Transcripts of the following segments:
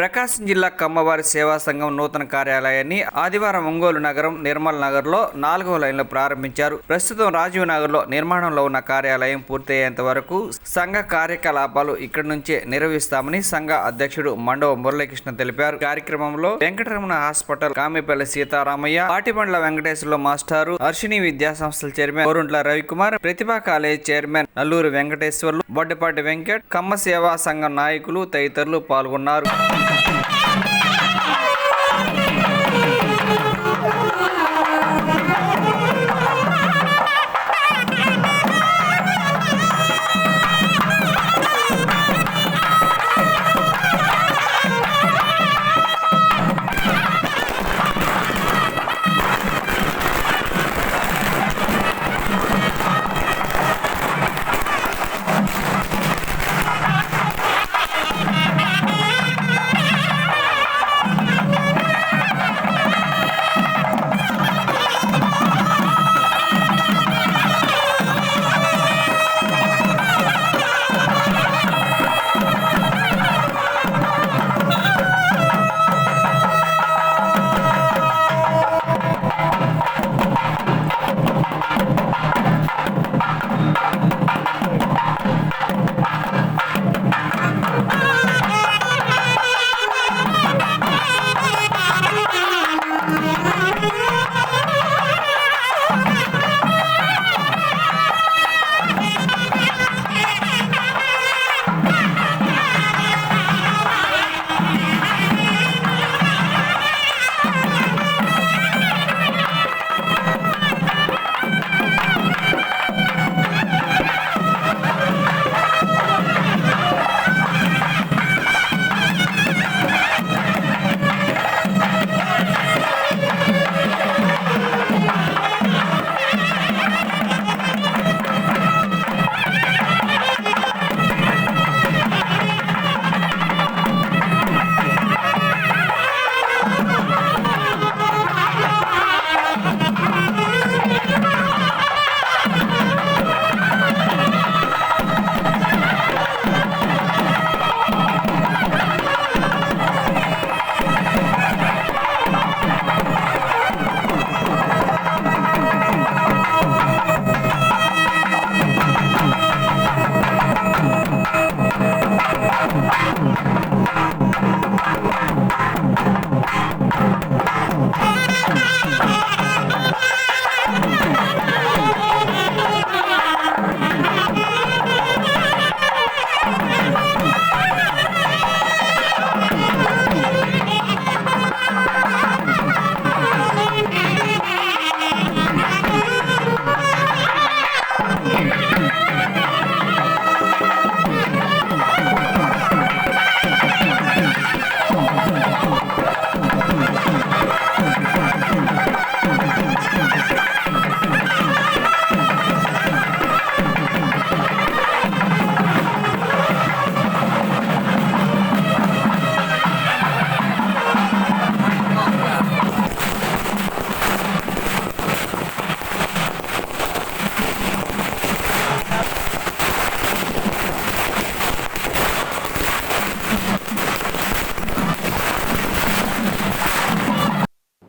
ప్రకాశం జిల్లా కమ్మవారి సేవా సంఘం నూతన కార్యాలయాన్ని ఆదివారం ఒంగోలు నగరం నిర్మల్ నగర్లో నాలుగవ లైన్లో ప్రారంభించారు. ప్రస్తుతం రాజీవ్ నగర్లో నిర్మాణంలో ఉన్న కార్యాలయం పూర్తయ్యేంత వరకు సంఘ కార్యకలాపాలు ఇక్కడి నుంచే నిర్వహిస్తామని సంఘ అధ్యక్షుడు మండవ మురళీకృష్ణ తెలిపారు. కార్యక్రమంలో వెంకటరమణ హాస్పిటల్ కామెపల్లి సీతారామయ్య పాటిబండ్ల వెంకటేశ్వర్లు మాస్టారు హర్షిని విద్యా సంస్థల chairman Koruntla Ravikumar Pratibha college chairman Nalluru Venkateswarlu Boddapati Venkat Kamma Seva Sangham నాయకులు తదితరులు పాల్గొన్నారు.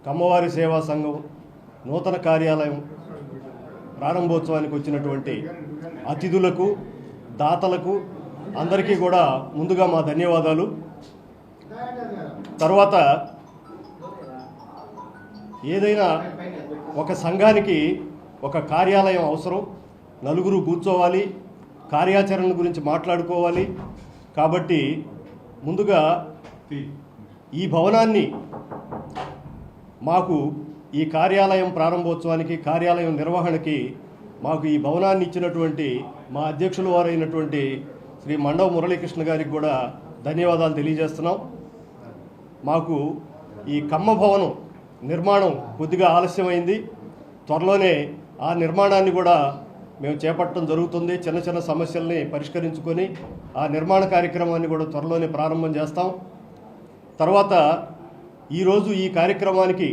కమ్మవారి సేవా సంఘం నూతన కార్యాలయం ప్రారంభోత్సవానికి వచ్చినటువంటి అతిథులకు దాతలకు అందరికీ కూడా ముందుగా మా ధన్యవాదాలు. తర్వాత ఏదైనా ఒక సంఘానికి ఒక కార్యాలయం అవసరం నలుగురు కూర్చోవాలి కార్యాచరణ గురించి మాట్లాడుకోవాలి. కాబట్టి ముందుగా ఈ భవనాన్ని మాకు ఈ కార్యాలయం ప్రారంభోత్సవానికి కార్యాలయం నిర్వహణకి మాకు ఈ భవనాన్ని ఇచ్చినటువంటి మా అధ్యక్షుల వారైనటువంటి శ్రీ మండవ మురళీకృష్ణ గారికి కూడా ధన్యవాదాలు తెలియజేస్తున్నాం. మాకు ఈ కమ్మ భవనం నిర్మాణం కొద్దిగా ఆలస్యమైంది. త్వరలోనే ఆ నిర్మాణాన్ని కూడా మేము చేపట్టడం జరుగుతుంది. చిన్న చిన్న సమస్యల్ని పరిష్కరించుకొని ఆ నిర్మాణ కార్యక్రమాన్ని కూడా త్వరలోనే ప్రారంభం చేస్తాం. తర్వాత ఈరోజు ఈ కార్యక్రమానికి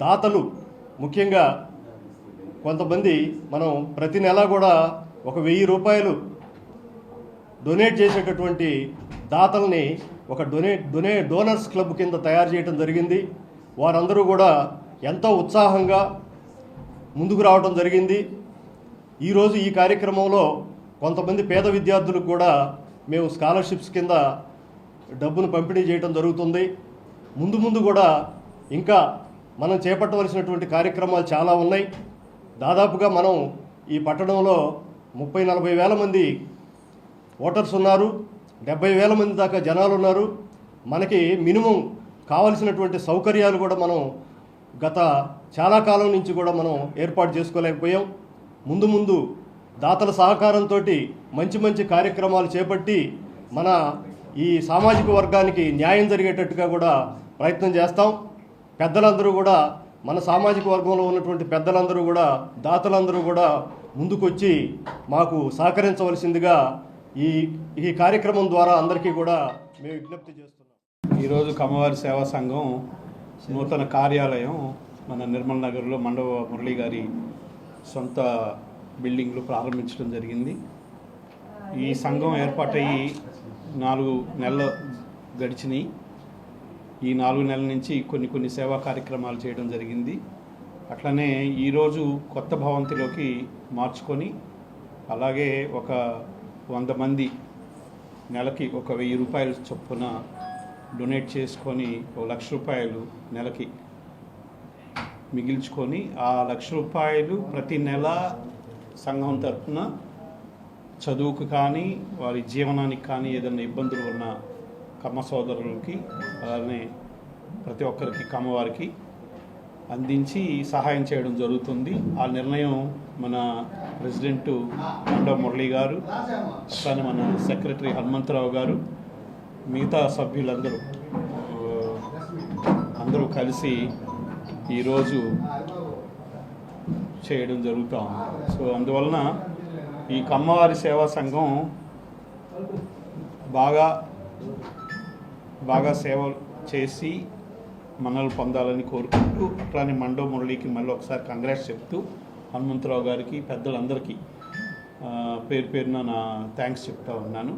దాతలు ముఖ్యంగా కొంతమంది మనం ప్రతి నెల కూడా ఒక వెయ్యి రూపాయలు డొనేట్ చేసేటటువంటి దాతల్ని ఒక డొనేట్ డొనే డోనర్స్ క్లబ్ కింద తయారు చేయడం జరిగింది. వారందరూ కూడా ఎంతో ఉత్సాహంగా ముందుకు రావడం జరిగింది. ఈరోజు ఈ కార్యక్రమంలో కొంతమంది పేద విద్యార్థులకు కూడా మేము స్కాలర్షిప్స్ కింద డబ్బును పంపిణీ చేయడం జరుగుతుంది. ముందు ముందు కూడా ఇంకా మనం చేపట్టవలసినటువంటి కార్యక్రమాలు చాలా ఉన్నాయి. దాదాపుగా మనం ఈ పట్టణంలో ముప్పై నలభై వేల మంది ఓటర్స్ ఉన్నారు. డెబ్బై వేల మంది దాకా జనాలు ఉన్నారు. మనకి మినిమం కావలసినటువంటి సౌకర్యాలు కూడా మనం గత చాలా కాలం నుంచి కూడా మనం ఏర్పాటు చేసుకోలేకపోయాం. ముందు ముందు దాతల సహకారంతో మంచి మంచి కార్యక్రమాలు చేపట్టి మన ఈ సామాజిక వర్గానికి న్యాయం జరిగేటట్టుగా కూడా ప్రయత్నం చేస్తాం. పెద్దలందరూ కూడా మన సామాజిక వర్గంలో ఉన్నటువంటి పెద్దలందరూ కూడా దాతలందరూ కూడా ముందుకొచ్చి మాకు సహకరించవలసిందిగా ఈ ఈ కార్యక్రమం ద్వారా అందరికీ కూడా మేము విజ్ఞప్తి చేస్తున్నాం. ఈరోజు కమ్మవారి సేవా సంఘం నూతన కార్యాలయం మన నిర్మల్ నగర్లో మండవ మురళి గారి సొంత బిల్డింగ్లో ప్రారంభించడం జరిగింది. ఈ సంఘం ఏర్పాటయ్యి నాలుగు నెలలు గడిచినాయి. ఈ నాలుగు నెలల నుంచి కొన్ని కొన్ని సేవా కార్యక్రమాలు చేయడం జరిగింది. అట్లనే ఈరోజు కొత్త భవంతిలోకి మార్చుకొని అలాగే ఒక వంద మంది నెలకి ఒక వెయ్యి రూపాయలు చొప్పున డొనేట్ చేసుకొని ఒక లక్ష రూపాయలు నెలకి మిగిల్చుకొని ఆ లక్ష రూపాయలు ప్రతి నెల సంఘం తరఫున చదువుకు కానీ వారి జీవనానికి కానీ ఏదైనా ఇబ్బందులు ఉన్న కమ్మ సోదరులకి అలానే ప్రతి ఒక్కరికి కమ్మవారికి అందించి సహాయం చేయడం జరుగుతుంది. ఆ నిర్ణయం మన ప్రెసిడెంట్ మండవ మురళి గారు కానీ మన సెక్రటరీ హనుమంతరావు గారు మిగతా సభ్యులందరూ అందరూ కలిసి ఈరోజు చేయడం జరుగుతూ ఉంది. సో అందువలన ఈ కమ్మవారి సేవా సంఘం బాగా బాగా సేవ చేసి మనల్ని పొందాలని కోరుకుంటూ అట్లానే మండో మురళికి మళ్ళీ ఒకసారి కంగ్రాట్స్ చెప్తూ హనుమంతరావు గారికి పెద్దలందరికీ పేరు పేరున నా థ్యాంక్స్ చెప్తా ఉన్నాను.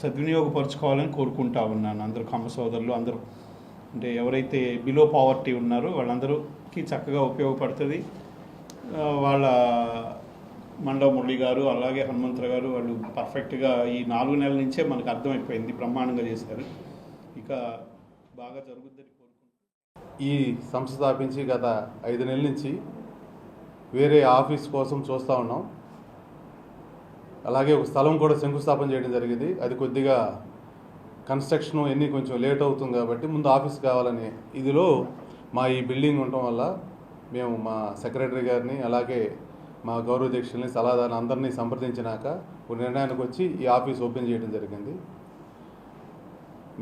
సద్వినియోగపరచుకోవాలని కోరుకుంటా ఉన్నాను అందరూ కమ్మ సోదరులు అందరూ. అంటే ఎవరైతే బిలో పావర్టీ ఉన్నారో వాళ్ళందరికీ చక్కగా ఉపయోగపడుతుంది. వాళ్ళ మండవ మురళి గారు అలాగే హనుమంతరావు గారు వాళ్ళు పర్ఫెక్ట్గా ఈ నాలుగు నెలల నుంచే మనకు అర్థమైపోయింది బ్రహ్మాండంగా చేశారు. ఇక బాగా జరుగుద్దని ఈ సంస్థ స్థాపించి గత ఐదు నెలల నుంచి వేరే ఆఫీస్ కోసం చూస్తూ ఉన్నాం. అలాగే ఒక స్థలం కూడా శంకుస్థాపన చేయడం జరిగింది. అది కొద్దిగా కన్స్ట్రక్షన్ ఎన్ని కొంచెం లేట్ అవుతుంది కాబట్టి ముందు ఆఫీస్ కావాలని ఇదిలో మా ఈ బిల్డింగ్ ఉండటం వల్ల మేము మా సెక్రటరీ గారిని అలాగే మా గౌరవ అధ్యక్షుల్ని సలహాదారుని అందరినీ సంప్రదించినాక ఒక నిర్ణయానికి వచ్చి ఈ ఆఫీస్ ఓపెన్ చేయడం జరిగింది.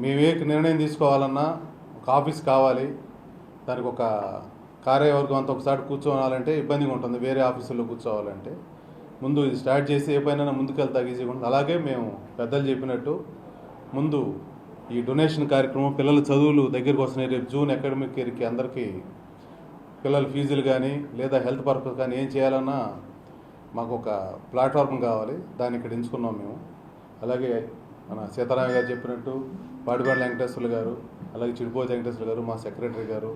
మేము ఏ నిర్ణయం తీసుకోవాలన్నా ఒక ఆఫీస్ కావాలి. దానికి ఒక కార్యవర్గం అంతా ఒకసారి కూర్చోవాలంటే ఇబ్బందిగా ఉంటుంది. వేరే ఆఫీసుల్లో కూర్చోవాలంటే. ముందు ఇది స్టార్ట్ చేసి ఏ పైన ముందుకెళ్తా ఈజీగా ఉంటుంది అలాగే మేము పెద్దలు చెప్పినట్టు ముందు ఈ డొనేషన్ కార్యక్రమం పిల్లల చదువులు దగ్గరికి వస్తున్నాయి. రేపు జూన్ అకాడమిక్ ఇయర్కి అందరికీ పిల్లల ఫీజులు కానీ లేదా హెల్త్ పర్పస్ కానీ ఏం చేయాలన్నా మాకు ఒక ప్లాట్ఫామ్ కావాలి. దాన్ని ఇక్కడ ఎంచుకున్నాం మేము. అలాగే మన సీతారామ గారు చెప్పినట్టు పాడిపాడి వెంకటేశ్వర్లు గారు అలాగే చిడిపోతి వెంకటేశ్వర్లు గారు మా సెక్రటరీ గారు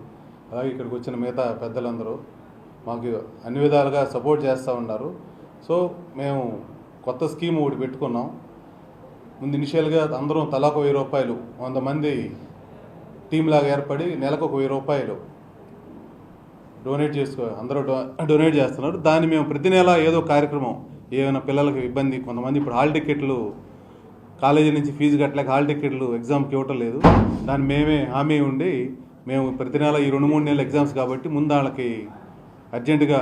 అలాగే ఇక్కడికి వచ్చిన మిగతా పెద్దలందరూ మాకు అన్ని విధాలుగా సపోర్ట్ చేస్తూ ఉన్నారు. సో మేము కొత్త స్కీమ్ ఒకటి పెట్టుకున్నాం. ముందు ఇనిషియల్గా అందరం తలాకు వెయ్యి రూపాయలు వంద మంది టీంలాగా ఏర్పడి నెలకు ఒక వెయ్యి రూపాయలు డొనేట్ చేసుకో అందరూ డొ డొనేట్ చేస్తున్నారు. దాన్ని మేము ప్రతి నెల ఏదో కార్యక్రమం ఏమైనా పిల్లలకి ఇబ్బంది కొంతమంది ఇప్పుడు హాల్ టికెట్లు కాలేజీ నుంచి ఫీజు కట్టలేక హాల్ టికెట్లు ఎగ్జామ్కి ఇవ్వటం లేదు. దాన్ని మేమే హామీ ఉండి మేము ప్రతి నెల ఈ రెండు మూడు నెలల ఎగ్జామ్స్ కాబట్టి ముందు వాళ్ళకి అర్జెంటుగా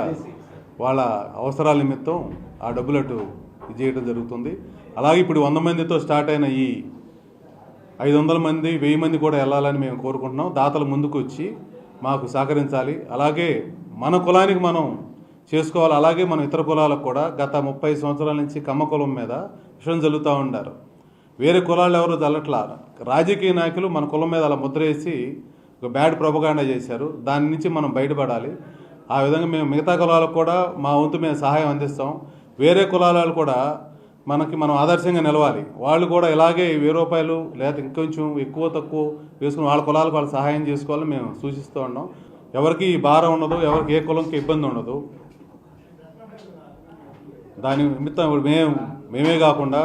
వాళ్ళ అవసరాల నిమిత్తం ఆ డబ్బులు అటు ఇది చేయడం జరుగుతుంది. అలాగే ఇప్పుడు వంద మందితో స్టార్ట్ అయిన ఈ ఐదు వందల మంది వెయ్యి మంది కూడా వెళ్ళాలని మేము కోరుకుంటున్నాం. దాతలు ముందుకు వచ్చి మాకు సహకరించాలి. అలాగే మన కులానికి మనం చేసుకోవాలి. అలాగే మన ఇతర కులాలకు కూడా గత ముప్పై సంవత్సరాల నుంచి కమ్మ కులం మీద విషయం జల్లుతూ ఉండారు. వేరే కులాలు ఎవరు జల్లట్లా? రాజకీయ నాయకులు మన కులం మీద అలా ముద్ర వేసి ఒక బ్యాడ్ ప్రొపగాండా చేశారు. దాని నుంచి మనం బయటపడాలి. ఆ విధంగా మేము మిగతా కులాలకు కూడా మా వంతు మేము సహాయం అందిస్తాం. వేరే కులాల కూడా మనకి మనం ఆదర్శంగా నిలవాలి. వాళ్ళు కూడా ఇలాగే వెయ్యి రూపాయలు లేదా ఇంకొంచెం ఎక్కువ తక్కువ వేసుకుని వాళ్ళ కులాలకు వాళ్ళు సహాయం చేసుకోవాలని మేము సూచిస్తూ ఉన్నాం. ఎవరికి భారం ఉండదు ఎవరికి ఏ కులంకి ఇబ్బంది ఉండదు. దాని నిమిత్తం ఇప్పుడు మేము మేమే కాకుండా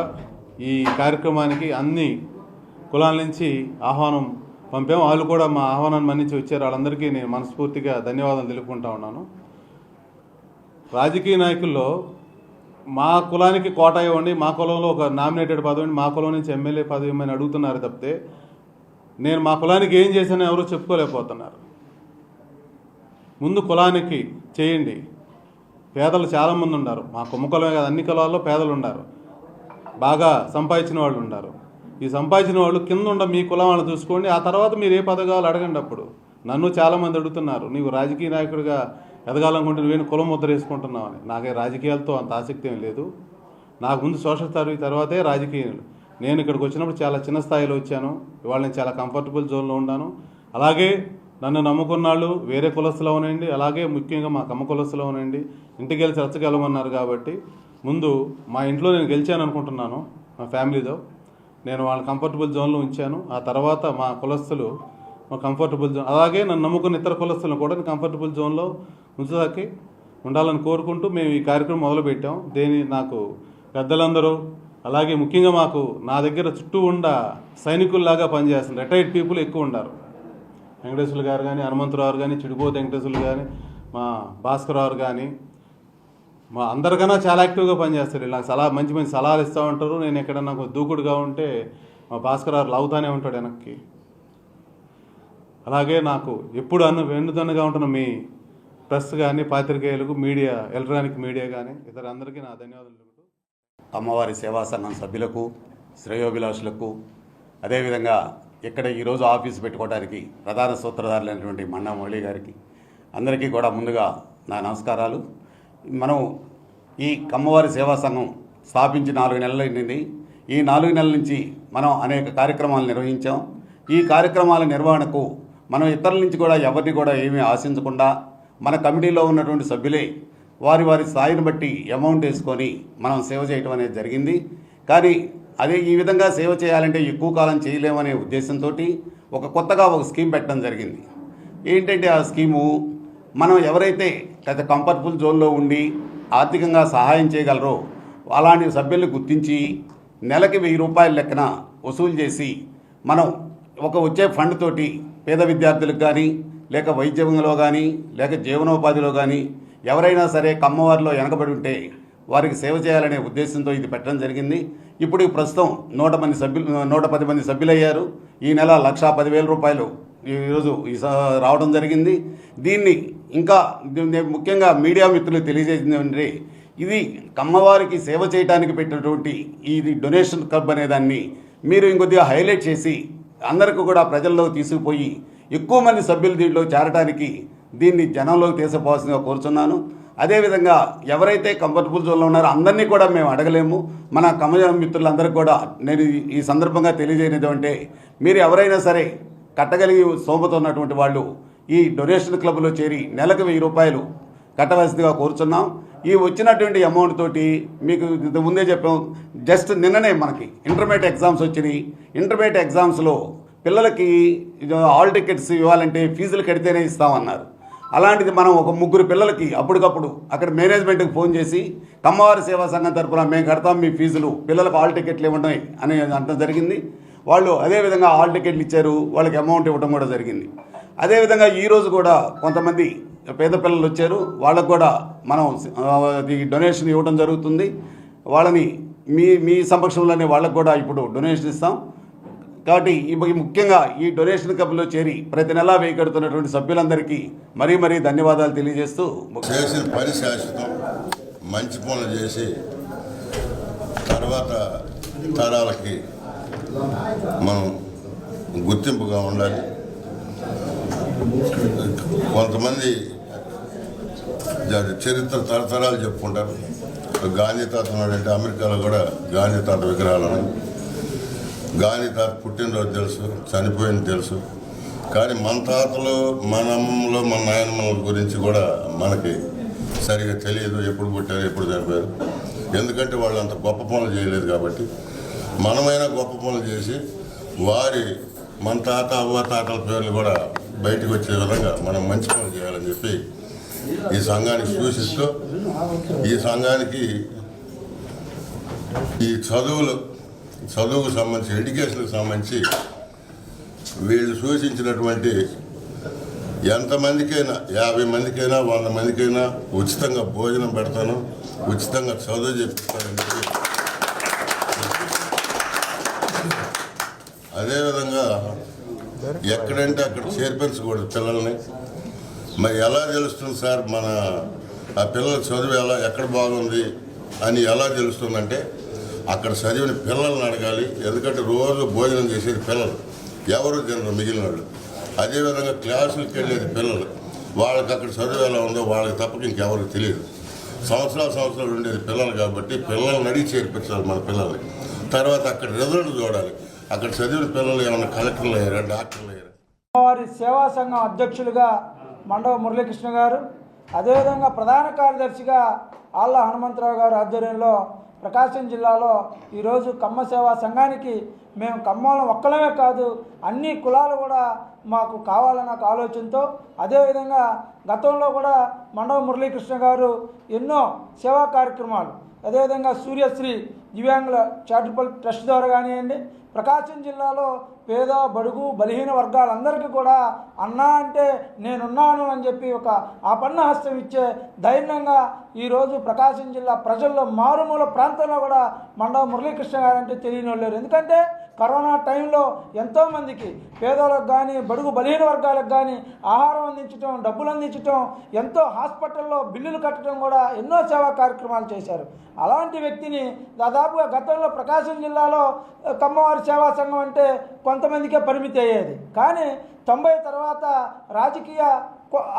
ఈ కార్యక్రమానికి అన్ని కులాల నుంచి ఆహ్వానం పంపాం. వాళ్ళు కూడా మా ఆహ్వానాన్ని మన్నించి వచ్చారు. వాళ్ళందరికీ నేను మనస్ఫూర్తిగా ధన్యవాదాలు తెలుపుకుంటా ఉన్నాను. రాజకీయ నాయకుల్లో మా కులానికి కోట ఇవ్వండి మా కులంలో ఒక నామినేటెడ్ పదవి మా కులం నుంచి ఎమ్మెల్యే పదవి ఇవ్వమని అడుగుతున్నారు తప్పితే నేను మా కులానికి ఏం చేశానో ఎవరూ చెప్పుకోలేకపోతున్నారు. ముందు కులానికి చేయండి. పేదలు చాలామంది ఉన్నారు మా కుమ్మకులమే కాదు అన్ని కులాల్లో పేదలు ఉన్నారు బాగా సంపాదించిన వాళ్ళు ఉన్నారు ఈ సంపాదించిన వాళ్ళు కింద ఉండ మీ కులం వాళ్ళని చూసుకోండి. ఆ తర్వాత మీరు ఏ పథకాలు అడగండి అప్పుడు. నన్ను చాలామంది అడుగుతున్నారు. నీవు రాజకీయ నాయకుడిగా ఎదగాలనుకుంటే నువ్వేను కులం ముద్ర వేసుకుంటున్నావు అని నాకే రాజకీయాలతో అంత ఆసక్తి ఏం లేదు. నాకు ముందు సోషల్ సర్వీ తర్వాతే రాజకీయాలు. నేను ఇక్కడికి వచ్చినప్పుడు చాలా చిన్న స్థాయిలో వచ్చాను. ఇవాళ నేను చాలా కంఫర్టబుల్ జోన్లో ఉన్నాను. అలాగే నన్ను నమ్ముకున్నాళ్ళు వేరే కులస్తులో ఉనండి అలాగే ముఖ్యంగా మా కమ్మ కులస్తులో ఉనండి ఇంటికి వెళ్ళి చర్చగలమన్నారు కాబట్టి ముందు మా ఇంట్లో నేను గెలిచాను అనుకుంటున్నాను మా ఫ్యామిలీతో. నేను వాళ్ళ కంఫర్టబుల్ జోన్లో ఉంచాను. ఆ తర్వాత మా కులస్తులు మా కంఫర్టబుల్ జోన్ అలాగే నన్ను నమ్ముకున్న ఇతర కులస్తులను కూడా నేను కంఫర్టబుల్ జోన్లో ఉంచదాకి ఉండాలని కోరుకుంటూ మేము ఈ కార్యక్రమం మొదలుపెట్టాం. దేని నాకు పెద్దలందరూ అలాగే ముఖ్యంగా మాకు నా దగ్గర చుట్టూ ఉండ సైనికుల్లాగా పనిచేస్తున్నారు రిటైర్డ్ పీపుల్ ఎక్కువ ఉండారు. వెంకటేశ్వర్లు గారు కానీ హనుమంతరావు కానీ చిడిపోతు వెంకటేశ్వర్లు కానీ మా భాస్కర్రావు కానీ మా అందరికన్నా చాలా యాక్టివ్గా పనిచేస్తారు. నాకు సలహా మంచి మంచి సలహాలు ఇస్తూ ఉంటారు. నేను ఎక్కడన్నా దూకుడుగా ఉంటే మా భాస్కర్ రావు లాగుతానే ఉంటాడు వెనక్కి. అలాగే నాకు ఎప్పుడు అన్న వెన్నుదన్నుగా ఉంటున్న మీ ప్రెస్ కానీ పాత్రికేయులకు మీడియా ఎలక్ట్రానిక్ మీడియా కానీ ఇతర అందరికీ నా ధన్యవాదాలు. అమ్మవారి సేవా సంఘం సభ్యులకు శ్రేయోభిలాషులకు అదేవిధంగా ఇక్కడ ఈరోజు ఆఫీస్ పెట్టుకోవడానికి ప్రధాన సూత్రధారులైనటువంటి మన్నా గారికి అందరికీ కూడా ముందుగా నా నమస్కారాలు. మనం ఈ కమ్మవారి సేవా సంఘం స్థాపించి నాలుగు నెలలు అయింది. ఈ నాలుగు నెలల నుంచి మనం అనేక కార్యక్రమాలు నిర్వహించాం. ఈ కార్యక్రమాల నిర్వహణకు మనం ఇతరుల నుంచి కూడా ఎవరిని కూడా ఏమీ ఆశించకుండా మన కమిటీలో ఉన్నటువంటి సభ్యులే వారి వారి స్థాయిని బట్టి అమౌంట్ వేసుకొని మనం సేవ చేయటం అనేది జరిగింది. కానీ అదే ఈ విధంగా సేవ చేయాలంటే ఎక్కువ కాలం చేయలేమనే ఉద్దేశంతో ఒక కొత్తగా ఒక స్కీమ్ పెట్టడం జరిగింది. ఏంటంటే ఆ స్కీము మనం ఎవరైతే గత కంఫర్టబుల్ జోన్లో ఉండి ఆర్థికంగా సహాయం చేయగలరో అలాంటి సభ్యుల్ని గుర్తించి నెలకి వెయ్యి రూపాయల లెక్కన వసూలు చేసి మనం ఒక వచ్చే ఫండ్ తోటి పేద విద్యార్థులకు కానీ లేక వైద్యంలో కానీ లేక జీవనోపాధిలో కానీ ఎవరైనా సరే కమ్మవారిలో వెనకబడి ఉంటే వారికి సేవ చేయాలనే ఉద్దేశంతో ఇది పెట్టడం జరిగింది. ఇప్పుడు ప్రస్తుతం నూట మంది సభ్యులు నూట పది మంది సభ్యులయ్యారు. ఈ నెల లక్షా పదివేల రూపాయలు ఈరోజు ఈ స- రావడం జరిగింది. దీన్ని ఇంకా ముఖ్యంగా మీడియా మిత్రులు తెలియజేసింది అంటే ఇది కమ్మవారికి సేవ చేయడానికి పెట్టినటువంటి ఇది డొనేషన్ క్లబ్ అనే దాన్ని మీరు ఇంకొద్దిగా హైలైట్ చేసి అందరికీ కూడా ప్రజల్లో తీసుకుపోయి ఎక్కువ మంది సభ్యులు దీంట్లో చేరడానికి దీన్ని జనంలోకి తీసుకుపోవాల్సిందిగా కోరుచున్నాను. అదేవిధంగా ఎవరైతే కంఫర్టబుల్ జోన్లో ఉన్నారో అందరినీ కూడా మేము అడగలేము. మన కమల మిత్రులందరికీ కూడా నేను ఈ- సందర్భంగా తెలియజేయనిటువంటి మీరు ఎవరైనా సరే కట్టగలిగి సోమత ఉన్నటువంటి వాళ్ళు ఈ డొనేషన్ క్లబ్లో చేరి నెలకు వెయ్యి రూపాయలు కట్టవలసిందిగా కోరుచున్నాం. ఈ వచ్చినటువంటి అమౌంట్ తోటి మీకు ఇంత ముందే చెప్పాం. జస్ట్ నిన్ననే మనకి ఇంటర్మీడియట్ ఎగ్జామ్స్ వచ్చినాయి. ఇంటర్మీడియట్ ఎగ్జామ్స్లో పిల్లలకి ఆల్ టికెట్స్ ఇవ్వాలంటే ఫీజులు కడితేనే ఇస్తామన్నారు. అలాంటిది మనం ఒక ముగ్గురు పిల్లలకి అప్పటికప్పుడు అక్కడ మేనేజ్మెంట్కి ఫోన్ చేసి కమ్మవారి సేవా సంఘం తరఫున మేము కడతాం మీ ఫీజులు పిల్లలకు హాల్ టికెట్లు ఇవ్వడం అని అనడం జరిగింది. వాళ్ళు అదేవిధంగా హాల్ టికెట్లు ఇచ్చారు వాళ్ళకి అమౌంట్ ఇవ్వడం కూడా జరిగింది. అదేవిధంగా ఈరోజు కూడా కొంతమంది పేద పిల్లలు వచ్చారు వాళ్ళకు కూడా మనం డొనేషన్ ఇవ్వడం జరుగుతుంది. వాళ్ళని మీ మీ సమక్షంలోనే వాళ్ళకు కూడా ఇప్పుడు డొనేషన్ ఇస్తాం. కాబట్టి ఈ ముఖ్యంగా ఈ డొనేషన్ క్లబ్లో చేరి ప్రతి నెలా వేయి కడుతున్నటువంటి సభ్యులందరికీ మరీ మరీ ధన్యవాదాలు తెలియజేస్తూ చేసిన పని శాశ్వతం. మంచి పనులు చేసి తర్వాత తరాలకి మనం గుర్తింపుగా ఉండాలి. కొంతమంది చరిత్ర తరతరాలు చెప్పుకుంటారు. గాంధీ తాత ఉన్నాడంటే అమెరికాలో కూడా గాంధీ తాత విగ్రహాలు ఉన్నాయి గాని తాత పుట్టినరోజు తెలుసు చనిపోయింది తెలుసు. కానీ మన తాతలు మన అమ్మమ్మలు మన నాయనమ్మల గురించి కూడా మనకి సరిగా తెలియదు ఎప్పుడు పుట్టారు ఎప్పుడు చనిపోయారు. ఎందుకంటే వాళ్ళు అంత గొప్ప పనులు చేయలేదు కాబట్టి. మనమైనా గొప్ప పనులు చేసి వారి మన తాత అవ్వ తాతల పేర్లు కూడా బయటకు వచ్చే విధంగా మనం మంచి పనులు చేయాలని చెప్పి ఈ సంఘానికి సూచిస్తూ ఈ సంఘానికి ఈ చదువులు చదువుకు సంబంధించి ఎడ్యుకేషన్కి సంబంధించి వీళ్ళు సూచించినటువంటి ఎంతమందికైనా యాభై మందికైనా వంద మందికైనా ఉచితంగా భోజనం పెడతాను ఉచితంగా చదువు చెప్తానని అదేవిధంగా ఎక్కడంటే అక్కడ చేర్పించకూడదు పిల్లల్ని. మరి ఎలా తెలుస్తుంది సార్ మన ఆ పిల్లల చదువు ఎలా ఎక్కడ బాగుంది అని ఎలా తెలుస్తుందంటే అక్కడ చదివిన పిల్లల్ని అడగాలి. ఎందుకంటే రోజు భోజనం చేసేది పిల్లలు. ఎవరు తినరు మిగిలిన వాళ్ళు అదేవిధంగా క్లాసులకు వెళ్ళేది పిల్లలు. వాళ్ళకి అక్కడ చదువు ఎలా ఉందో వాళ్ళకి తప్పక ఇంకెవరికి తెలియదు. సంవత్సరాలు సంవత్సరాలు ఉండేది పిల్లలు కాబట్టి పిల్లల్ని అడిగి చేర్పించాలి మన పిల్లల్ని. తర్వాత అక్కడ రిజల్ట్ చూడాలి. అక్కడ చదివిన పిల్లలు ఏమైనా కలెక్టర్లు అయ్యారా డాక్టర్లు అయ్యారా? వారి సేవా సంఘం అధ్యక్షులుగా మండవ మురళీకృష్ణ గారు అదేవిధంగా ప్రధాన కార్యదర్శిగా ఆళ్ళ హనుమంతరావు గారు ఆధ్వర్యంలో ప్రకాశం జిల్లాలో ఈరోజు కమ్మ సేవా సంఘానికి మేము కమ్మలం ఒక్కలమే కాదు అన్ని కులాలు కూడా మాకు కావాలన్న ఒక ఆలోచనతో అదేవిధంగా గతంలో కూడా మండవ మురళీకృష్ణ గారు ఎన్నో సేవా కార్యక్రమాలు అదేవిధంగా సూర్యశ్రీ దివ్యాంగుల చారిటబుల్ ట్రస్ట్ ద్వారా కానివ్వండి ప్రకాశం జిల్లాలో పేద బడుగు బలహీన వర్గాలందరికీ కూడా అన్నా అంటే నేనున్నాను అని చెప్పి ఒక ఆపన్న హస్తం ఇచ్చే ధైర్యంగా ఈరోజు ప్రకాశం జిల్లా ప్రజల్లో మారుమూల ప్రాంతంలో కూడా మండవ మురళీకృష్ణ గారు అంటే తెలియని వాళ్ళు ఎందుకంటే కరోనా టైంలో ఎంతోమందికి పేదలకు కానీ బడుగు బలహీన వర్గాలకు కానీ ఆహారం అందించడం డబ్బులు అందించడం ఎంతో హాస్పిటల్లో బిల్లులు కట్టడం కూడా ఎన్నో సేవా కార్యక్రమాలు చేశారు. అలాంటి వ్యక్తిని దాదాపుగా గతంలో ప్రకాశం జిల్లాలో కమ్మవారి సేవా సంఘం అంటే కొంతమందికే పరిమితి అయ్యేది. కానీ తొంభై తర్వాత రాజకీయ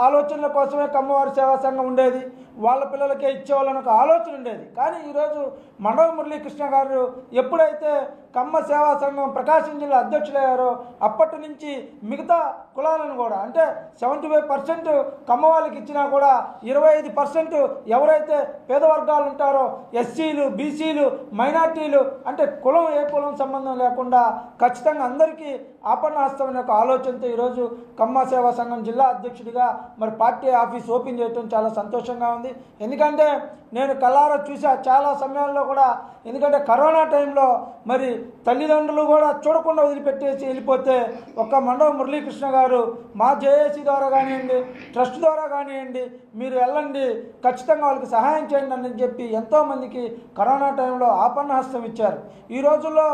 ఆలోచనల కోసమే కమ్మవారి సేవా సంఘం ఉండేది. వాళ్ళ పిల్లలకే ఇచ్చేవాళ్ళని ఒక ఆలోచన ఉండేది. కానీ ఈరోజు మండవ మురళీకృష్ణ గారు ఎప్పుడైతే కమ్మ సేవా సంఘం ప్రకాశం జిల్లా అధ్యక్షులయ్యారో అప్పటి నుంచి మిగతా కులాలను కూడా అంటే సెవెంటీ ఫైవ్ పర్సెంట్ కమ్మ వాళ్ళకి ఇచ్చినా కూడా ఇరవై ఐదు పర్సెంట్ ఎవరైతే పేద వర్గాలు ఉంటారో ఎస్సీలు బీసీలు మైనార్టీలు అంటే కులం ఏ కులం సంబంధం లేకుండా ఖచ్చితంగా అందరికీ ఆపన్నాస్తమైన ఒక ఆలోచనతో ఈరోజు కమ్మ సేవా సంఘం జిల్లా అధ్యక్షుడిగా మరి పార్టీ ఆఫీస్ ఓపెన్ చేయడం చాలా సంతోషంగా ఉంది. ఎందుకంటే నేను కళ్ళారా చూసా చాలా సమయాల్లో కూడా ఎందుకంటే కరోనా టైంలో మరి తల్లిదండ్రులు కూడా చూడకుండా వదిలిపెట్టేసి వెళ్ళిపోతే ఒక్క మండవ మురళీకృష్ణ గారు మా జేఏసీ ద్వారా కానివ్వండి ట్రస్ట్ ద్వారా కానివ్వండి మీరు వెళ్ళండి ఖచ్చితంగా వాళ్ళకి సహాయం చేయండి అని చెప్పి ఎంతోమందికి కరోనా టైంలో ఆపన్న హస్తం ఇచ్చారు. ఈ రోజుల్లో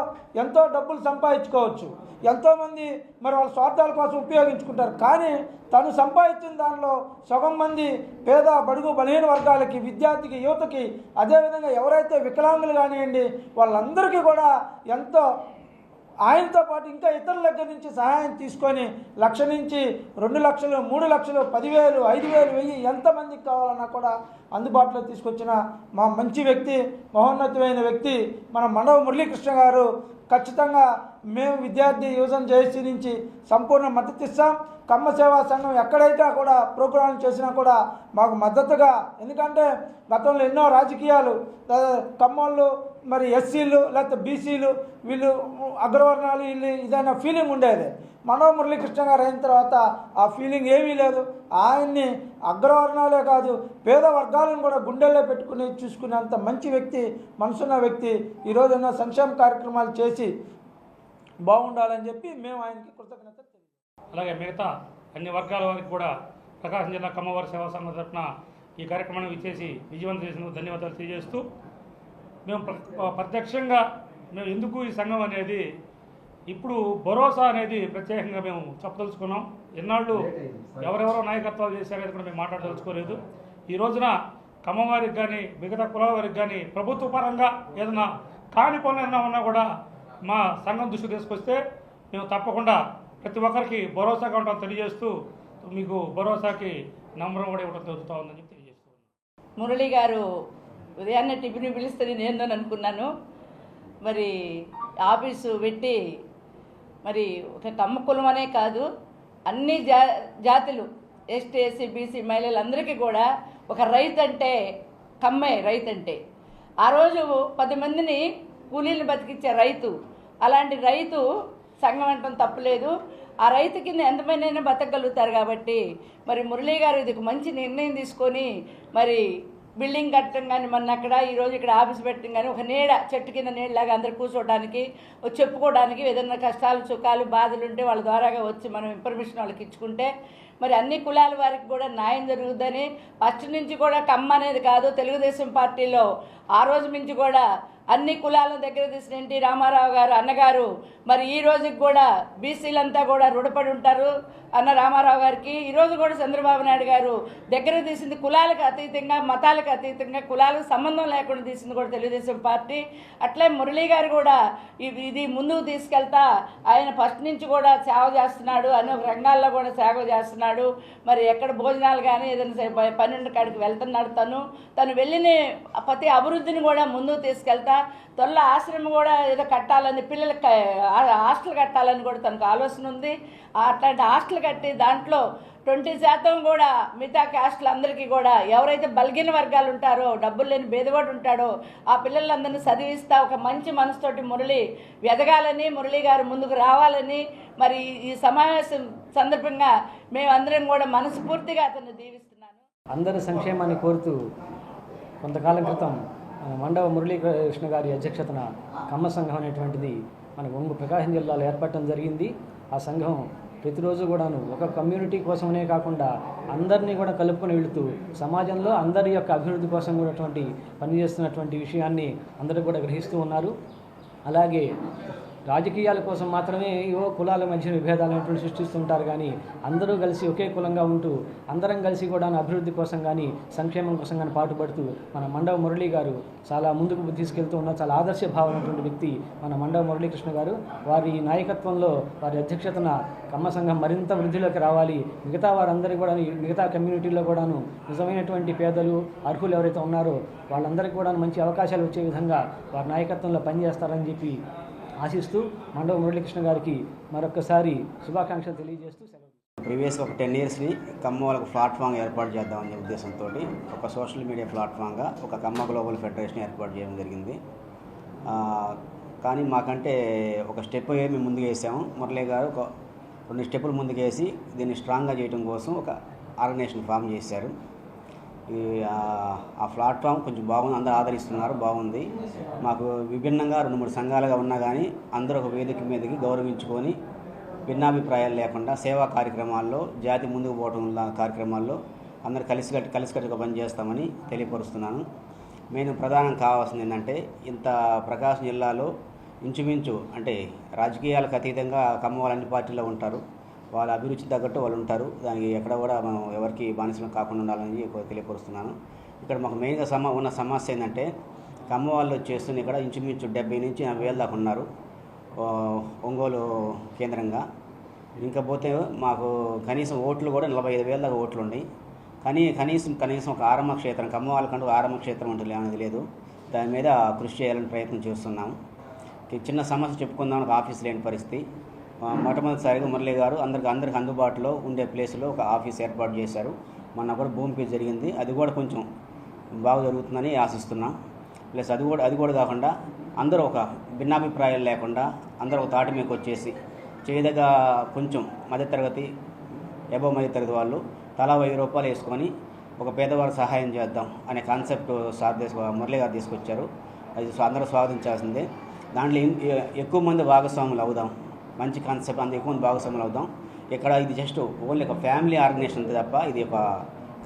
ఎంతో డబ్బులు సంపాదించుకోవచ్చు. ఎంతోమంది మరి వాళ్ళ స్వార్థాల కోసం ఉపయోగించుకుంటారు. కానీ తను సంపాదించిన దానిలో సగం మంది పేద బడుగు బలహీన వర్గాలకి విద్యార్థికి యువతకి అదేవిధంగా ఎవరైతే వికలాంగులు కానివ్వండి వాళ్ళందరికీ కూడా ఎంతో ఆయనతో పాటు ఇంకా ఇతరుల దగ్గర నుంచి సహాయం తీసుకొని లక్ష నుంచి రెండు లక్షలు మూడు లక్షలు పదివేలు ఐదు వేలు వెయ్యి ఎంతమందికి కావాలన్నా కూడా అందుబాటులో తీసుకొచ్చిన మా మంచి వ్యక్తి మహోన్నతమైన వ్యక్తి మన మండవ మురళీకృష్ణ గారు ఖచ్చితంగా మేము విద్యార్థి యువజన జేఏసీ నుంచి సంపూర్ణ మద్దతు ఇస్తాం. కమ్మ సేవా సంఘం ఎక్కడైతే కూడా ప్రోగ్రాం చేసినా కూడా మాకు మద్దతుగా ఎందుకంటే గతంలో ఎన్నో రాజకీయాలు కమ్మోళ్ళు మరి ఎస్సీలు లేకపోతే బీసీలు వీళ్ళు అగ్రవర్ణాలు వీళ్ళు ఇదైనా ఫీలింగ్ ఉండేది. మనో మురళీకృష్ణ గారు అయిన తర్వాత ఆ ఫీలింగ్ ఏమీ లేదు. ఆయన్ని అగ్రవర్ణాలే కాదు పేద వర్గాలను కూడా గుండెల్లో పెట్టుకుని చూసుకునేంత మంచి వ్యక్తి మనసున్న వ్యక్తి ఈరోజు ఎన్నో సంక్షేమ కార్యక్రమాలు చేసి బాగుండాలని చెప్పి మేము ఆయనకి కృతజ్ఞత అలాగే మిగతా అన్ని వర్గాల వారికి కూడా ప్రకాశం జిల్లా కమ్మవారి సేవా సంఘం తరఫున ఈ కార్యక్రమాన్ని విచ్చేసి విజయవంతం చేసినందుకు ధన్యవాదాలు తెలియజేస్తూ మేము ప్ర- ప్రత్యక్షంగా మేము ఎందుకు ఈ సంఘం అనేది ఇప్పుడు భరోసా అనేది ప్రత్యేకంగా మేము చెప్పదలుచుకున్నాం. ఎన్నాళ్ళు ఎవరెవరో నాయకత్వాలు చేశారనేది కూడా మేము మాట్లాడదలుచుకోలేదు. ఈ రోజున కమ్మవారికి కానీ మిగతా కులాల వారికి కానీ ప్రభుత్వ పరంగా ఏదైనా కాని పనులు ఏదైనా ఉన్నా కూడా మా సంఘం దృష్టికి తీసుకొస్తే మేము తప్పకుండా ప్రతి ఒక్కరికి భరోసాగా ఉంటాం తెలియజేస్తూ మీకు భరోసాకి నమ్రం కూడా ఇవ్వడం జరుగుతూ ఉందని చెప్పి తెలియజేస్తున్నాను. మురళి గారు ఉదయాన్నే టిఫిన్ పిలుస్తుంది నేను అనుకున్నాను. మరి ఆఫీసు పెట్టి మరి ఒక కమ్మ కులం అనే కాదు అన్ని జా జాతులు ఎస్టీ ఎస్సీ బీసీ మహిళలందరికీ కూడా ఒక రైతు అంటే కమ్మే రైతు అంటే ఆ రోజు పది మందిని కూలీలు బతికిచ్చే రైతు అలాంటి రైతు సంఘం అంటాం తప్పులేదు ఆ రైతు కింద ఎంతమంది బతకగలుగుతారు కాబట్టి మరి మురళీ గారు ఇది మంచి నిర్ణయం తీసుకొని మరి బిల్డింగ్ కట్టడం కానీ మొన్న అక్కడ ఈరోజు ఇక్కడ ఆఫీస్ పెట్టడం కానీ ఒక నీడ చెట్టు కింద నీడలాగా అందరు కూర్చోవడానికి చెప్పుకోవడానికి ఏదైనా కష్టాలు సుఖాలు బాధలు ఉంటే వాళ్ళ ద్వారాగా వచ్చి మనం ఇన్ఫర్మేషన్ వాళ్ళకి ఇచ్చుకుంటే మరి అన్ని కులాల వారికి కూడా న్యాయం జరుగుద్దని ఫస్ట్ నుంచి కూడా కమ్మ అనేది కాదు. తెలుగుదేశం పార్టీలో ఆ రోజు నుంచి కూడా అన్ని కులాల దగ్గర తీసిన ఎన్టీ రామారావు గారు అన్నగారు మరి ఈ రోజుకి కూడా బీసీలంతా కూడా రుణపడి ఉంటారు. అన్న రామారావు గారికి ఈరోజు కూడా చంద్రబాబు నాయుడు గారు దగ్గర తీసింది కులాలకు అతీతంగా మతాలకు అతీతంగా కులాలకు సంబంధం లేకుండా తీసింది కూడా తెలుగుదేశం పార్టీ. అట్లే మురళీ గారు కూడా ఇది ఇది ముందుకు తీసుకెళ్తా ఆయన ఫస్ట్ నుంచి కూడా సేవ చేస్తున్నాడు. అన్ని రంగాల్లో కూడా సేవ చేస్తున్నాడు. మరి ఎక్కడ భోజనాలు కానీ ఏదైనా పన్నెండు కాడికి వెళ్తున్నాడు తను. తను వెళ్ళిన ప్రతి అభివృద్ధిని కూడా ముందుకు తీసుకెళ్తా త్వరలో ఆశ్రమం కూడా ఏదో కట్టాలని పిల్లలకి హాస్టల్ కట్టాలని కూడా తనకు ఆలోచన ఉంది. అట్లాంటి హాస్టల్ కట్టి దాంట్లో ట్వంటీ శాతం కూడా మిగతా క్యాస్ట్లు అందరికీ కూడా ఎవరైతే బలిగిన వర్గాలు ఉంటారో డబ్బులు లేని బేదవాడు ఉంటాడో ఆ పిల్లలందరినీ చదివిస్తా ఒక మంచి మనసుతోటి మురళి ఎదగాలని మురళి గారు ముందుకు రావాలని మరి ఈ సమావేశం సందర్భంగా మేమందరం కూడా మనస్ఫూర్తిగా అతన్ని దీవిస్తున్నాను. అందరి సంక్షేమాన్ని కోరుతూ కొంతకాలం క్రితం మండవ మురళీకృష్ణ గారి అధ్యక్షతన కమ్మ సంఘం అనేటువంటిది మన ఒంగు ప్రకాశం జిల్లాలో ఏర్పడటం జరిగింది. ఆ సంఘం ప్రతిరోజు కూడాను ఒక కమ్యూనిటీ కోసమనే కాకుండా అందరినీ కూడా కలుపుకొని వెళుతూ సమాజంలో అందరి యొక్క అభివృద్ధి కోసం కూడా అటువంటి పనిచేస్తున్నటువంటి విషయాన్ని అందరూ కూడా గ్రహిస్తూ ఉన్నారు. అలాగే రాజకీయాల కోసం మాత్రమే ఏవో కులాల మధ్య విభేదాలు అనేటువంటి సృష్టిస్తుంటారు కానీ అందరూ కలిసి ఒకే కులంగా ఉంటూ అందరం కలిసి కూడా అభివృద్ధి కోసం కానీ సంక్షేమం కోసం కానీ పాటుపడుతూ మన మండవ మురళి గారు చాలా ముందుకు తీసుకెళ్తూ ఉన్న చాలా ఆదర్శ భావమైనటువంటి వ్యక్తి మన మండవ మురళీకృష్ణ గారు. వారి నాయకత్వంలో వారి అధ్యక్షతన కమ్మ సంఘం మరింత వృద్ధిలోకి రావాలి. మిగతా వారందరికీ కూడా మిగతా కమ్యూనిటీలో కూడాను నిజమైనటువంటి పేదలు అర్హులు ఎవరైతే ఉన్నారో వాళ్ళందరికీ కూడా మంచి అవకాశాలు వచ్చే విధంగా వారి నాయకత్వంలో పనిచేస్తారని చెప్పి ఆశిస్తూ మండవ మురళీకృష్ణ గారికి మరొకసారి శుభాకాంక్షలు తెలియజేస్తూ ప్రీవియస్ ఒక టెన్ ఇయర్స్ని కమ్మ వాళ్ళకు ప్లాట్ఫామ్ ఏర్పాటు చేద్దామనే ఉద్దేశంతో ఒక సోషల్ మీడియా ప్లాట్ఫామ్గా ఒక కమ్మ గ్లోబల్ ఫెడరేషన్ ఏర్పాటు చేయడం జరిగింది. కానీ మాకంటే ఒక స్టెప్ మేము ముందుకు వేసాము. మురళీ గారు ఒక రెండు స్టెప్పులు ముందుకు వేసి దీన్ని స్ట్రాంగ్గా చేయడం కోసం ఒక ఆర్గనైజేషన్ ఫామ్ చేశారు. ఆ, ప్లాట్ఫామ్ కొంచెం బాగుంది అందరూ ఆదరిస్తున్నారు బాగుంది. మాకు విభిన్నంగా రెండు మూడు సంఘాలుగా ఉన్నా కానీ అందరూ ఒక వేదిక మీదకి గౌరవించుకొని భిన్నాభిప్రాయాలు లేకుండా సేవా కార్యక్రమాల్లో జాతి ముందుకు పోవడం లా- కార్యక్రమాల్లో అందరూ కలిసికట్టు కలిసికట్టుగా పనిచేస్తామని తెలియపరుస్తున్నాను. నేను ప్రధానం కావాల్సింది ఏంటంటే ఇంత ప్రకాశం జిల్లాలో ఇంచుమించు అంటే రాజకీయాలకు అతీతంగా కమ్మవాళ్ళు అన్ని పార్టీలో ఉంటారు. వాళ్ళ అభిరుచి తగ్గట్టు వాళ్ళు ఉంటారు. దానికి ఎక్కడ కూడా మనం ఎవరికి బానిసం కాకుండా ఉండాలని తెలియపరుస్తున్నాను. ఇక్కడ మాకు మెయిన్గా సమ ఉన్న సమస్య ఏంటంటే కమ్మ వాళ్ళు చేస్తున్న ఇక్కడ ఇంచుమించు డెబ్బై నుంచి నలభై వేల దాకా ఉన్నారు. ఒంగోలు కేంద్రంగా. ఇంకా పోతే మాకు కనీసం ఓట్లు కూడా నలభై ఐదు వేల దాకా ఓట్లు ఉన్నాయి. కానీ కనీసం కనీసం ఒక ఆరంభ క్షేత్రం కమ్మ వాళ్ళకంటూ ఆరంభ క్షేత్రం ఉంటుంది అనేది లేదు. దాని మీద కృషి చేయాలని ప్రయత్నం చేస్తున్నాము. చిన్న సమస్య చెప్పుకుందాం ఆఫీస్ లేని పరిస్థితి. మొట్టమొదటిసారిగా మురళి గారు అందరికి అందరికి అందుబాటులో ఉండే ప్లేస్లో ఒక ఆఫీస్ ఏర్పాటు చేశారు. మొన్న కూడా భూమి జరిగింది. అది కూడా కొంచెం బాగా జరుగుతుందని ఆశిస్తున్నాం. ప్లస్ అది కూడా అది కూడా కాకుండా అందరూ ఒక భిన్నాభిప్రాయాలు లేకుండా అందరూ ఒక తాటి మీకు వచ్చేసి చేయదగ్గ కొంచెం మధ్యతరగతి ఎబో మధ్యతరగతి వాళ్ళు తలా వెయ్యి రూపాయలు వేసుకొని ఒక పేదవారు సహాయం చేద్దాం అనే కాన్సెప్ట్ సార్ మురళి గారు తీసుకొచ్చారు. అది అందరూ స్వాగతించాల్సిందే. దాంట్లో ఎక్కువ మంది భాగస్వాములు అవుదాం. మంచి కాన్సెప్ట్ అంత ఎక్కువ భాగస్వాములు అవుదాం. ఇక్కడ ఇది జస్ట్ ఓన్లీ ఒక ఫ్యామిలీ ఆర్గనైజేషన్ అంతే తప్ప ఇది ఒక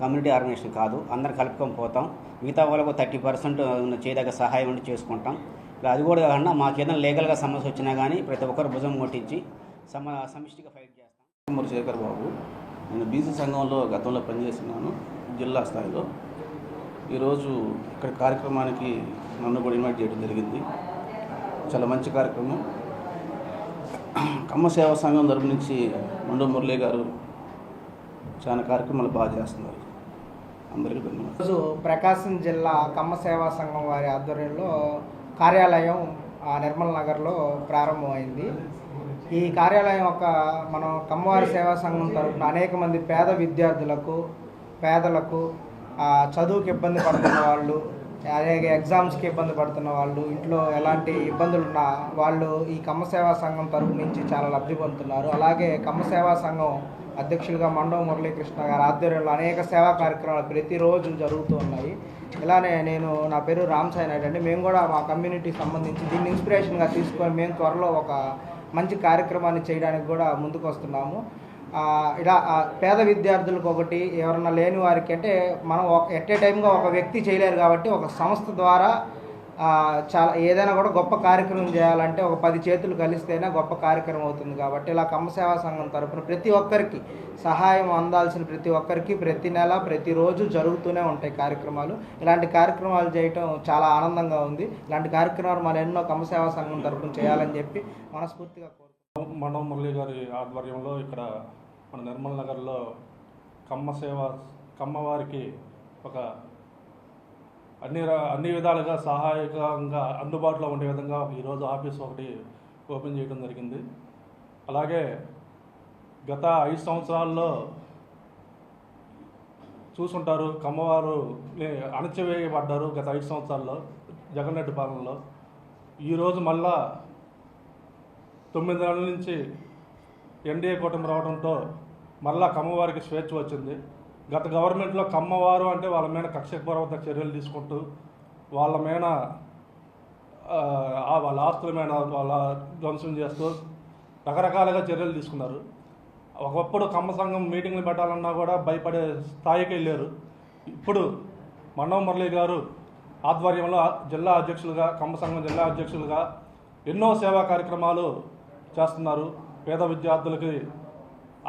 కమ్యూనిటీ ఆర్గనైజేషన్ కాదు. అందరం కలుపుకొని పోతాం. మిగతా వాళ్ళకు థర్టీ పర్సెంట్ చేయదగ్గ సహాయం ఉండి చేసుకుంటాం. ఇలా అది కూడా కాకుండా మాకు ఏదైనా లీగల్గా సమస్య వచ్చినా కానీ ప్రతి ఒక్కరు భుజం కొట్టించి సమ సమిష్టిగా ఫైట్ చేస్తాం. చంద్రశేఖర్ శేఖర్ బాబు. నేను బీసీ సంఘంలో గతంలో పనిచేస్తున్నాను. జిల్లా స్థాయిలో. ఈరోజు ఇక్కడ కార్యక్రమానికి నన్ను కూడా ఇన్వైట్ చేయడం జరిగింది. చాలా మంచి కార్యక్రమం. కమ్మ సేవా సంఘం తరపు నుంచి మండు మురళి గారు చాలా కార్యక్రమాలు బాగా చేస్తున్నారు. అందరికీ ధన్యవాదాలు. ఈరోజు ప్రకాశం జిల్లా కమ్మ సేవా సంఘం వారి ఆధ్వర్యంలో కార్యాలయం ఆ, నిర్మల్ నగర్లో ప్రారంభమైంది. ఈ కార్యాలయం ఒక మనం కమ్మవారి సేవా సంఘం తరఫున అనేక మంది పేద విద్యార్థులకు పేదలకు చదువుకి ఇబ్బంది పడుతున్న వాళ్ళు అలాగే ఎగ్జామ్స్కి ఇబ్బంది పడుతున్న వాళ్ళు ఇంట్లో ఎలాంటి ఇబ్బందులు ఉన్నా వాళ్ళు ఈ కమ్మ సేవా సంఘం తరపు నుంచి చాలా లబ్ధి పొందుతున్నారు. అలాగే కమ్మ సేవా సంఘం అధ్యక్షులుగా మండవ మురళీకృష్ణ గారి ఆధ్వర్యంలో అనేక సేవా కార్యక్రమాలు ప్రతిరోజు జరుగుతూ ఉన్నాయి. ఇలానే నేను నా పేరు రామ్ సాయి నాయుడు అండి. మేము కూడా మా కమ్యూనిటీకి సంబంధించి దీన్ని ఇన్స్పిరేషన్గా తీసుకొని మేము త్వరలో ఒక మంచి కార్యక్రమాన్ని చేయడానికి కూడా ముందుకు వస్తున్నాము. ఇలా పేద విద్యార్థులకు ఒకటి ఎవరన్నా లేని వారికి అంటే మనం ఒక ఎట్ ఏ టైంగా ఒక వ్యక్తి చేయలేరు కాబట్టి ఒక సంస్థ ద్వారా చాలా ఏదైనా కూడా గొప్ప కార్యక్రమం చేయాలంటే ఒక పది చేతులు కలిస్తేనే గొప్ప కార్యక్రమం అవుతుంది కాబట్టి ఇలా కమ్మ సేవా సంఘం తరపున ప్రతి ఒక్కరికి సహాయం అందాల్సిన ప్రతి ఒక్కరికి ప్రతి నెల ప్రతిరోజు జరుగుతూనే ఉంటాయి కార్యక్రమాలు. ఇలాంటి కార్యక్రమాలు చేయటం చాలా ఆనందంగా ఉంది. ఇలాంటి కార్యక్రమాలు మన ఎన్నో కమ్మ సేవా సంఘం తరపున చేయాలని చెప్పి మనస్ఫూర్తిగా మనం మురళి గారి ఆధ్వర్యంలో ఇక్కడ మన నిర్మల్ నగర్లో కమ్మ సేవ కమ్మవారికి ఒక అన్ని అన్ని విధాలుగా సహాయకంగా అందుబాటులో ఉండే విధంగా ఈరోజు ఆఫీస్ ఒకటి ఓపెన్ చేయడం జరిగింది. అలాగే గత ఐదు సంవత్సరాల్లో చూసుంటారు కమ్మవారు అణచివేయబడ్డారు గత ఐదు సంవత్సరాల్లో జగన్ రెడ్డి పాలనలో. ఈరోజు మళ్ళా తొమ్మిది నెలల నుంచి ఎన్డీఏ కూటమి రావడంతో మళ్ళా కమ్మవారికి స్వేచ్ఛ వచ్చింది. గత గవర్నమెంట్లో కమ్మవారు అంటే వాళ్ళ మీద కక్షపూర్వక చర్యలు తీసుకుంటూ వాళ్ళ మీద వాళ్ళ ఆస్తుల మీద వాళ్ళ ధ్వంసం చేస్తూ రకరకాలుగా చర్యలు తీసుకున్నారు. ఒకప్పుడు కమ్మ సంఘం మీటింగ్లు పెట్టాలన్నా కూడా భయపడే స్థాయికి వెళ్ళారు. ఇప్పుడు మనవ మురళి గారు ఆధ్వర్యంలో జిల్లా అధ్యక్షులుగా కమ్మ సంఘం జిల్లా అధ్యక్షులుగా ఎన్నో సేవా కార్యక్రమాలు చేస్తున్నారు. పేద విద్యార్థులకి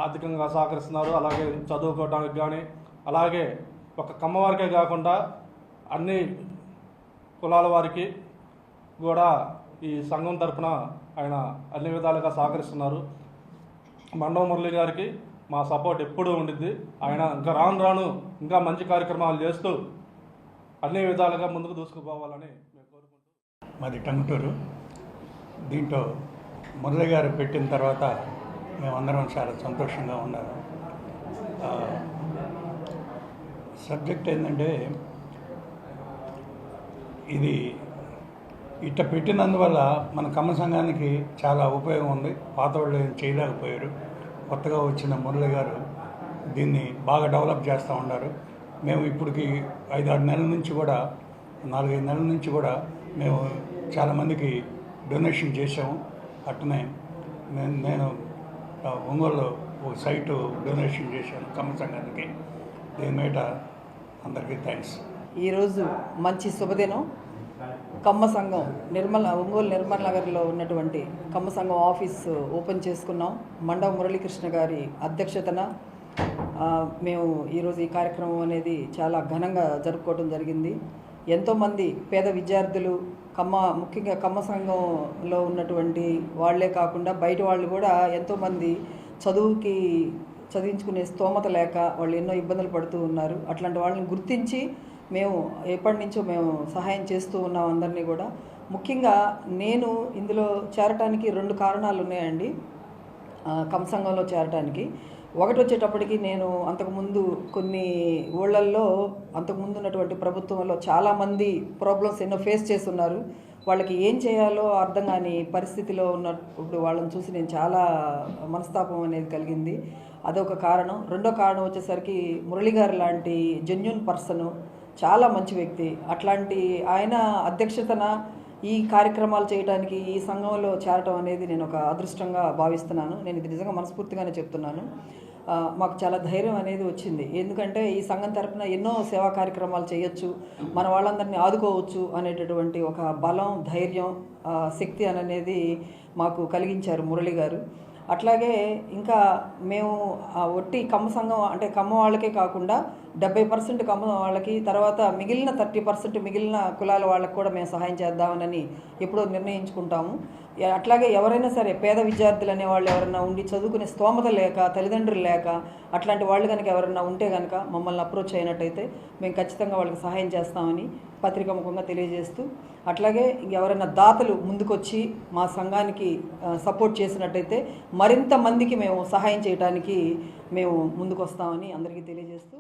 ఆర్థికంగా సహకరిస్తున్నారు. అలాగే చదువుకోవడానికి కానీ అలాగే ఒక కమ్మవారికే కాకుండా అన్ని కులాల వారికి కూడా ఈ సంఘం తరఫున ఆయన అన్ని విధాలుగా సహకరిస్తున్నారు. మండవ మురళి గారికి మా సపోర్ట్ ఎప్పుడూ ఉండిద్ది. ఆయన ఇంకా రాను రాను ఇంకా మంచి కార్యక్రమాలు చేస్తూ అన్ని విధాలుగా ముందుకు దూసుకుపోవాలని మేము కోరుకుంటూ మాది టంగుటూరు దీంట్లో మురళి గారు పెట్టిన తర్వాత మేమందరం చాలా సంతోషంగా ఉన్నాము సబ్జెక్ట్ ఏంటంటే ఇది ఇట్ట పెట్టినందువల్ల మన కమ్మ సంఘానికి చాలా ఉపయోగం ఉంది. పాత వాళ్ళు ఏం చేయలేకపోయారు. కొత్తగా వచ్చిన మురళి గారు దీన్ని బాగా డెవలప్ చేస్తూ ఉన్నారు. మేము ఇప్పటికి ఐదు ఆరు నెలల నుంచి కూడా నాలుగైదు నెలల నుంచి కూడా మేము చాలామందికి డొనేషన్ చేసాము అట్టనే నేను నేను ఒంగోలు ఒంగోలులో ఒక సైటు డొనేషన్ చేశాను కమ్మ సంఘానికి. దీని మీద అందరికీ థ్యాంక్స్. ఈరోజు మంచి శుభదినం. కమ్మ సంఘం నిర్మల ఒంగోలు నిర్మల్ నగర్లో ఉన్నటువంటి కమ్మ సంఘం ఆఫీస్ ఓపెన్ చేసుకున్నాం. మండవ మురళీకృష్ణ గారి అధ్యక్షతన మేము ఈరోజు ఈ కార్యక్రమం అనేది చాలా ఘనంగా జరుపుకోవడం జరిగింది. ఎంతోమంది పేద విద్యార్థులు కమ్మ ముఖ్యంగా కమ్మ సంఘంలో ఉన్నటువంటి వాళ్ళే కాకుండా బయట వాళ్ళు కూడా ఎంతోమంది చదువుకి చదివించుకునే స్తోమత లేక వాళ్ళు ఎన్నో ఇబ్బందులు పడుతూ ఉన్నారు. అట్లాంటి వాళ్ళని గుర్తించి మేము ఎప్పటి నుంచో మేము సహాయం చేస్తూ ఉన్నాం అందరినీ కూడా. ముఖ్యంగా నేను ఇందులో చేరటానికి రెండు కారణాలు ఉన్నాయండి. కమ్మ కమ్ సంఘంలో చేరటానికి. ఒకటి వచ్చేటప్పటికి నేను అంతకుముందు కొన్ని ఊళ్ళల్లో అంతకుముందు ఉన్నటువంటి ప్రభుత్వంలో చాలామంది ప్రాబ్లమ్స్ ఎన్నో ఫేస్ చేస్తున్నారు. వాళ్ళకి ఏం చేయాలో అర్థం కాని పరిస్థితిలో ఉన్నప్పుడు వాళ్ళని చూసి నేను చాలా మనస్తాపం అనేది కలిగింది. అదొక కారణం. రెండో కారణం వచ్చేసరికి మురళి గారు లాంటి జెన్యున్ పర్సను చాలా మంచి వ్యక్తి. అట్లాంటి ఆయన అధ్యక్షతన ఈ కార్యక్రమాలు చేయడానికి ఈ సంఘంలో చేరటం అనేది నేను ఒక అదృష్టంగా భావిస్తున్నాను. నేను ఇది నిజంగా మనస్ఫూర్తిగానే చెప్తున్నాను. మాకు చాలా ధైర్యం అనేది వచ్చింది. ఎందుకంటే ఈ సంఘం తరపున ఎన్నో సేవా కార్యక్రమాలు చేయొచ్చు మన వాళ్ళందరినీ ఆదుకోవచ్చు అనేటటువంటి ఒక బలం ధైర్యం శక్తి అనేది మాకు కలిగించారు మురళి గారు. అట్లాగే ఇంకా మేము ఒట్టి కమ్మ సంఘం అంటే కమ్మ వాళ్ళకే కాకుండా డెబ్బై పర్సెంట్ కమ్మ వాళ్ళకి తర్వాత మిగిలిన థర్టీ పర్సెంట్ మిగిలిన కులాల వాళ్ళకి కూడా మేము సహాయం చేద్దామని ఎప్పుడో నిర్ణయించుకుంటాము. అట్లాగే ఎవరైనా సరే పేద విద్యార్థులు అనే వాళ్ళు ఎవరైనా ఉండి చదువుకునే స్తోమత లేక తల్లిదండ్రులు లేక అట్లాంటి వాళ్ళు కనుక ఎవరైనా ఉంటే కనుక మమ్మల్ని అప్రోచ్ అయినట్టయితే మేము ఖచ్చితంగా వాళ్ళకి సహాయం చేస్తామని పత్రిక ముఖంగా తెలియజేస్తూ అట్లాగే ఎవరైనా దాతలు ముందుకొచ్చి మా సంఘానికి సపోర్ట్ చేసినట్టయితే మరింత మందికి మేము సహాయం చేయడానికి మేము ముందుకొస్తామని అందరికీ తెలియజేస్తూ